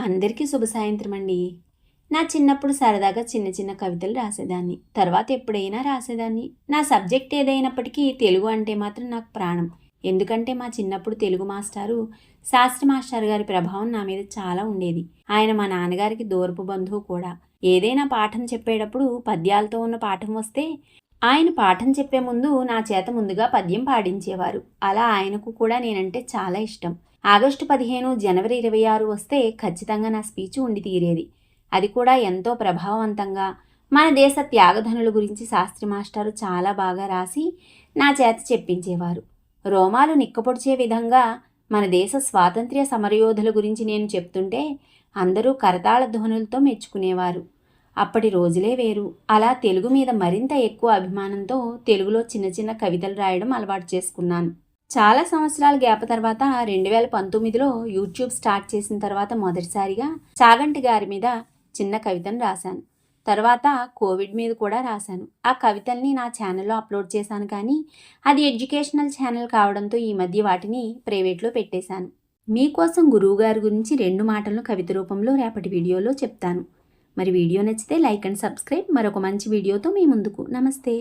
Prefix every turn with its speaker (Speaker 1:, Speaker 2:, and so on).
Speaker 1: అందరికీ శుభ సాయంత్రం అండి. నా చిన్నప్పుడు సరదాగా చిన్న చిన్న కవితలు రాసేదాన్ని. తర్వాత ఎప్పుడైనా రాసేదాన్ని. నా సబ్జెక్ట్ ఏదైనప్పటికీ తెలుగు అంటే మాత్రం నాకు ప్రాణం. ఎందుకంటే మా చిన్నప్పుడు తెలుగు మాస్టారు శాస్త్రి మాస్టర్ గారి ప్రభావం నా మీద చాలా ఉండేది. ఆయన మా నాన్నగారికి దూరపు బంధువు కూడా. ఏదైనా పాఠం చెప్పేటప్పుడు పద్యాలతో ఉన్న పాఠం వస్తే ఆయన పాఠం చెప్పే ముందు నా చేత ముందుగా పద్యం పాడించేవారు. అలా ఆయనకు కూడా నేనంటే చాలా ఇష్టం. ఆగస్టు పదిహేను జనవరి ఇరవై ఆరు వస్తే ఖచ్చితంగా నా స్పీచ్ ఉండి తీరేది. అది కూడా ఎంతో ప్రభావవంతంగా. మన దేశ త్యాగధనుల గురించి శాస్త్రి మాస్టారు చాలా బాగా రాసి నా చేత చెప్పించేవారు. రోమాలు నిక్కపొడిచే విధంగా మన దేశ స్వాతంత్ర్య సమరయోధుల గురించి నేను చెప్తుంటే అందరూ కరతాళ ధ్వనులతో మెచ్చుకునేవారు. అప్పటి రోజులే వేరు. అలా తెలుగు మీద మరింత ఎక్కువ అభిమానంతో తెలుగులో చిన్న చిన్న కవితలు రాయడం అలవాటు చేసుకున్నాను. చాలా సంవత్సరాల గ్యాప్ తర్వాత రెండు వేల పంతొమ్మిదిలో యూట్యూబ్ స్టార్ట్ చేసిన తర్వాత మొదటిసారిగా చాగంటి గారి మీద చిన్న కవితను రాశాను. తర్వాత కోవిడ్ మీద కూడా రాశాను. ఆ కవితల్ని నా ఛానల్లో అప్లోడ్ చేశాను కానీ అది ఎడ్యుకేషనల్ ఛానల్ కావడంతో ఈ మధ్య వాటిని ప్రైవేట్లో పెట్టేశాను. మీకోసం గురువు గారి గురించి రెండు మాటలను కవిత రూపంలో రేపటి వీడియోలో చెప్తాను. మరి వీడియో నచ్చితే లైక్ అండ్ సబ్స్క్రైబ్. మరొక మంచి వీడియోతో మీ ముందుకు. నమస్తే.